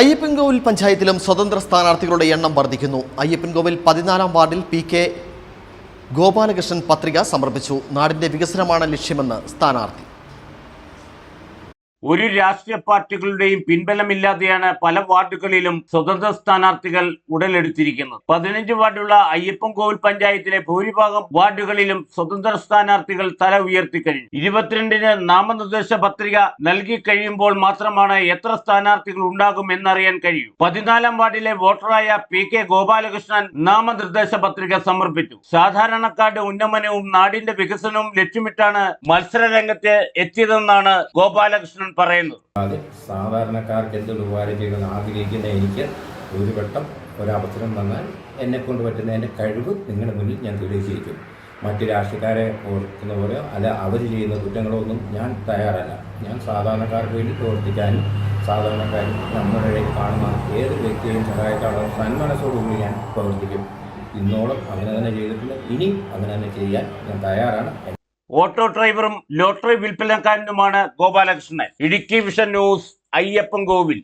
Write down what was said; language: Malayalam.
അയ്യപ്പൻകോവിൽ പഞ്ചായത്തിലും സ്വതന്ത്ര സ്ഥാനാർത്ഥികളുടെ എണ്ണം വർദ്ധിക്കുന്നു. അയ്യപ്പൻകോവിൽ പതിനാലാം വാർഡിൽ പി കെ ഗോപാലകൃഷ്ണൻ പത്രിക സമർപ്പിച്ചു. നാടിന്റെ വികസനമാണ് ലക്ഷ്യമെന്ന് സ്ഥാനാർത്ഥി. ഒരു രാഷ്ട്രീയ പാർട്ടികളുടെയും പിൻബലമില്ലാതെയാണ് പല വാർഡുകളിലും സ്വതന്ത്ര സ്ഥാനാർത്ഥികൾ ഉടലെടുത്തിരിക്കുന്നത്. പതിനഞ്ച് വാർഡുള്ള അയ്യപ്പൻകോവിൽ പഞ്ചായത്തിലെ ഭൂരിഭാഗം വാർഡുകളിലും സ്വതന്ത്ര സ്ഥാനാർത്ഥികൾ തല ഉയർത്തിക്കഴിഞ്ഞു ഇരുപത്തിരണ്ടിന് നാമനിർദ്ദേശ പത്രിക നൽകി കഴിയുമ്പോൾ മാത്രമാണ് എത്ര സ്ഥാനാർത്ഥികൾ ഉണ്ടാകും എന്നറിയാൻ കഴിയൂ. പതിനാലാം വാർഡിലെ വോട്ടറായ പി കെ ഗോപാലകൃഷ്ണൻ നാമനിർദ്ദേശ പത്രിക സമർപ്പിച്ചു. സാധാരണക്കാരുടെ ഉന്നമനവും നാടിന്റെ വികസനവും ലക്ഷ്യമിട്ടാണ് മത്സര രംഗത്ത് എത്തിയതെന്നാണ് ഗോപാലകൃഷ്ണൻ പറയുന്നത്. അതെ സാധാരണക്കാർക്ക് എന്തൊരു ഉപകാരം ചെയ്യണമെന്ന് ആഗ്രഹിക്കുന്ന എനിക്ക് ഒരു വട്ടം ഒരവസരം വന്നാൽ എന്നെ കൊണ്ട് പറ്റുന്ന എന്റെ കഴിവ് നിങ്ങളുടെ മുന്നിൽ ഞാൻ തെളിയിച്ചിരിക്കും. മറ്റു രാഷ്ട്രീയക്കാരെ ഓർക്കുന്ന പോലെ അല്ല അവർ ചെയ്യുന്ന കുറ്റങ്ങളോ ഒന്നും ഞാൻ തയ്യാറല്ല. ഞാൻ സാധാരണക്കാർക്ക് വേണ്ടി പ്രവർത്തിക്കാനും സാധാരണക്കാരും നമ്മുടെ ഇടയിൽ കാണുന്ന ഏത് വ്യക്തിയെയും സഹായിക്കാനുള്ള സന്മനസ്സോടുകൂടി ഞാൻ പ്രവർത്തിക്കും. ഇന്നോളം അങ്ങനെ തന്നെ ചെയ്തിട്ടുണ്ട്. ഇനിയും അങ്ങനെ തന്നെ ചെയ്യാൻ ഞാൻ തയ്യാറാണ്. ഓട്ടോ ഡ്രൈവറും ലോട്ടറി വിൽപ്പനക്കാരനുമാണ് Gopalakrishnan. Idukki vision news Ayyappan Kovil